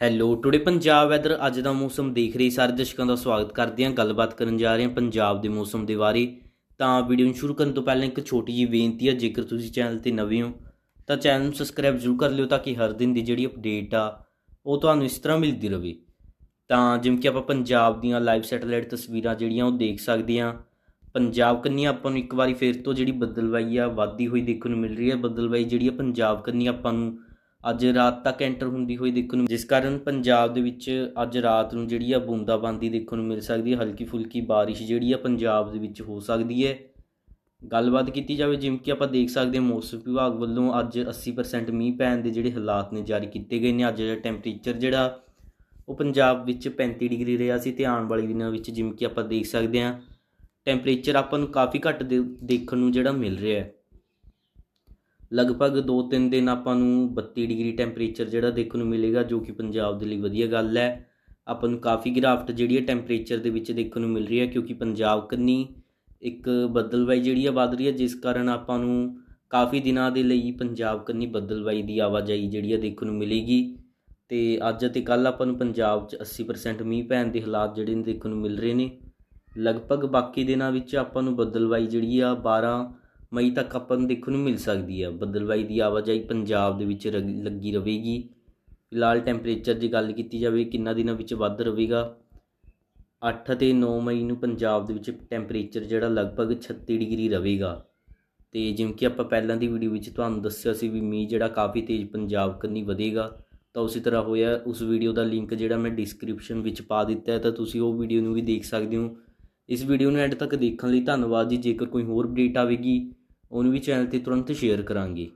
Hello today Punjab weather ਅੱਜ ਦਾ ਮੌਸਮ ਦੇਖ ਰਹੀ ਸਾਰੇ ਦਰਸ਼ਕਾਂ ਦਾ ਸਵਾਗਤ ਕਰਦੇ ਹਾਂ। ਗੱਲਬਾਤ ਕਰਨ ਜਾ ਰਹੇ ਹਾਂ ਪੰਜਾਬ ਦੇ ਮੌਸਮ ਦੇ ਬਾਰੇ। ਤਾਂ ਵੀਡੀਓ ਨੂੰ ਸ਼ੁਰੂ ਕਰਨ ਤੋਂ ਪਹਿਲਾਂ ਇੱਕ ਛੋਟੀ ਜਿਹੀ ਬੇਨਤੀ ਹੈ ਜੇਕਰ ਤੁਸੀਂ ਚੈਨਲ ਤੇ ਨਵੇਂ ਹੋ, ਤਾਂ ਚੈਨਲ ਨੂੰ ਸਬਸਕ੍ਰਾਈਬ ਜ਼ਰੂਰ ਕਰ ਲਿਓ ਤਾਂ ਕਿ ਹਰ ਦਿਨ ਦੀ ਜਿਹੜੀ ਅਪਡੇਟ ਆ, ਉਹ ਤੁਹਾਨੂੰ ਇਸ ਤਰ੍ਹਾਂ ਮਿਲਦੀ ਰਹੇ ਤਾਂ ਜਿਵੇਂ ਕਿ ਆਪਾਂ ਪੰਜਾਬ ਦੀਆਂ ਲਾਈਵ ਸੈਟੇਲਾਈਟ ਤਸਵੀਰਾਂ ਜਿਹੜੀਆਂ ਉਹ ਦੇਖ ਸਕਦੇ ਹਾਂ। ਪੰਜਾਬ ਕੰਨੀ ਆਪਾਂ ਨੂੰ ਇੱਕ ਵਾਰੀ ਫੇਰ ਤੋਂ ਜਿਹੜੀ ਬੱਦਲਵਾਈ ਆ ਵਾਧੀ ਹੋਈ ਦੇਖਣ ਨੂੰ ਮਿਲ ਰਹੀ ਹੈ। ਬੱਦਲਵਾਈ ਜਿਹੜੀ ਆ, ਪੰਜਾਬ ਕੰਨੀ ਆਪਾਂ ਨੂੰ ਅੱਜ ਰਾਤ ਤੱਕ ਐਂਟਰ ਹੁੰਦੀ ਹੋਈ ਦੇਖਣ ਨੂੰ ਜਿਸ ਕਾਰਨ ਪੰਜਾਬ ਦੇ ਵਿੱਚ ਅੱਜ ਰਾਤ ਨੂੰ ਜਿਹੜੀ ਆ ਬੂੰਦਾਬਾਂਦੀ ਦੇਖਣ ਨੂੰ ਮਿਲ ਸਕਦੀ ਹੈ। ਹਲਕੀ ਫੁਲਕੀ ਬਾਰਿਸ਼ ਜਿਹੜੀ ਆ ਪੰਜਾਬ ਦੇ ਵਿੱਚ ਹੋ ਸਕਦੀ ਹੈ। ਗੱਲਬਾਤ ਕੀਤੀ ਜਾਵੇ, ਜਿਵੇਂ ਕਿ ਆਪਾਂ ਦੇਖ ਸਕਦੇ ਹਾਂ, ਮੌਸਮ ਵਿਭਾਗ ਵੱਲੋਂ ਅੱਜ 80% ਮੀਂਹ ਪੈਣ ਦੇ ਜਿਹੜੇ ਹਾਲਾਤ ਨੇ ਜਾਰੀ ਕੀਤੇ ਗਏ ਨੇ। ਅੱਜ ਦਾ ਟੈਂਪਰੇਚਰ ਜਿਹੜਾ, ਉਹ ਪੰਜਾਬ ਵਿੱਚ 35 ਡਿਗਰੀ ਰਿਹਾ ਸੀ ਤੇ ਆਉਣ ਵਾਲੇ ਦਿਨਾਂ ਵਿੱਚ ਜਿਵੇਂ ਕਿ ਆਪਾਂ ਦੇਖ ਸਕਦੇ ਹਾਂ ਟੈਂਪਰੇਚਰ ਆਪਾਂ ਨੂੰ ਕਾਫੀ ਘੱਟ ਦੇ- ਦੇਖਣ ਨੂੰ ਜਿਹੜਾ ਮਿਲ ਰਿਹਾ ਹੈ। ਲਗਭਗ 2-3 ਦਿਨ ਆਪਾਂ ਨੂੰ 32 ਡਿਗਰੀ ਟੈਂਪਰੇਚਰ ਜਿਹੜਾ ਦੇਖਣ ਨੂੰ ਮਿਲੇਗਾ, ਜੋ ਕਿ ਪੰਜਾਬ ਦੇ ਲਈ ਵਧੀਆ ਗੱਲ ਹੈ। ਆਪਾਂ ਨੂੰ ਕਾਫੀ ਗਿਰਾਵਟ ਜਿਹੜੀ ਹੈ ਟੈਂਪਰੇਚਰ ਦੇ ਵਿੱਚ ਦੇਖਣ ਨੂੰ ਮਿਲ ਰਹੀ ਹੈ, ਕਿਉਂਕਿ ਪੰਜਾਬ ਕੰਨੀ ਇੱਕ ਬੱਦਲਵਾਈ ਜਿਹੜੀ ਆ ਵੱਧ ਰਹੀ ਹੈ, ਜਿਸ ਕਾਰਨ ਆਪਾਂ ਨੂੰ ਕਾਫੀ ਦਿਨਾਂ ਦੇ ਲਈ ਪੰਜਾਬ ਕੰਨੀ ਬੱਦਲਵਾਈ ਦੀ ਆਵਾਜਾਈ ਜਿਹੜੀ ਆ ਦੇਖਣ ਨੂੰ ਮਿਲੇਗੀ। ਤੇ ਅੱਜ ਅਤੇ ਕੱਲ ਆਪਾਂ ਨੂੰ ਪੰਜਾਬ 'ਚ 80% ਮੀਂਹ ਪੈਣ ਦੇ ਹਾਲਾਤ ਜਿਹੜੇ ਨੇ ਦੇਖਣ ਨੂੰ ਮਿਲ ਰਹੇ ਨੇ। ਲਗਭਗ ਬਾਕੀ ਦਿਨਾਂ ਵਿੱਚ ਆਪਾਂ ਨੂੰ ਬੱਦਲਵਾਈ ਜਿਹੜੀ ਆ 12 ਮਈ ਤੱਕ ਆਪਾਂ ਨੂੰ ਦੇਖਣ ਨੂੰ ਮਿਲ ਸਕਦੀ ਆ। ਬੱਦਲਵਾਈ ਦੀ ਆਵਾਜਾਈ ਪੰਜਾਬ ਦੇ ਵਿੱਚ ਰਗ- ਲੱਗੀ ਰਹੇਗੀ। ਫਿਲਹਾਲ ਟੈਂਪਰੇਚਰ ਦੀ ਗੱਲ ਕੀਤੀ ਜਾਵੇ, ਕਿੰਨਾ ਦਿਨਾਂ ਵਿੱਚ ਵੱਧ ਰਹੇਗਾ? 8 ਅਤੇ 9 ਮਈ ਨੂੰ ਪੰਜਾਬ ਦੇ ਵਿੱਚ ਟੈਂਪਰੇਚਰ ਜਿਹੜਾ ਲਗਭਗ 36 ਡਿਗਰੀ ਰਹੇਗਾ। ਤੇ ਜਿਵੇਂ ਕਿ ਆਪਾਂ ਪਹਿਲਾਂ ਦੀ ਵੀਡੀਓ ਵਿੱਚ ਤੁਹਾਨੂੰ ਦੱਸਿਆ ਸੀ ਵੀ ਮੀਂਹ ਜਿਹੜਾ ਕਾਫੀ ਤੇਜ਼ ਪੰਜਾਬ ਕੰਨੀ ਵਧੇਗਾ। ਤਾਂ ਉਸੇ ਤਰ੍ਹਾਂ ਹੋਇਆ। ਉਸ ਵੀਡੀਓ ਦਾ ਲਿੰਕ ਜਿਹੜਾ ਮੈਂ ਡਿਸਕ੍ਰਿਪਸ਼ਨ ਵਿੱਚ ਪਾ ਦਿੱਤਾ ਹੈ, ਤਾਂ ਤੁਸੀਂ ਉਹ ਵੀਡੀਓ ਨੂੰ ਵੀ ਦੇਖ ਸਕਦੇ ਹੋ। ਇਸ ਵੀਡੀਓ ਨੂੰ ਐਂਡ ਤੱਕ ਦੇਖਣ ਲਈ ਧੰਨਵਾਦ ਜੀ। ਜੇਕਰ ਕੋਈ ਹੋਰ ਅਪਡੇਟ ਆਵੇਗੀ ਉਹਨੂੰ ਵੀ ਚੈਨਲ ਤੇ ਤੁਰੰਤ ਸ਼ੇਅਰ ਕਰਾਂਗੇ।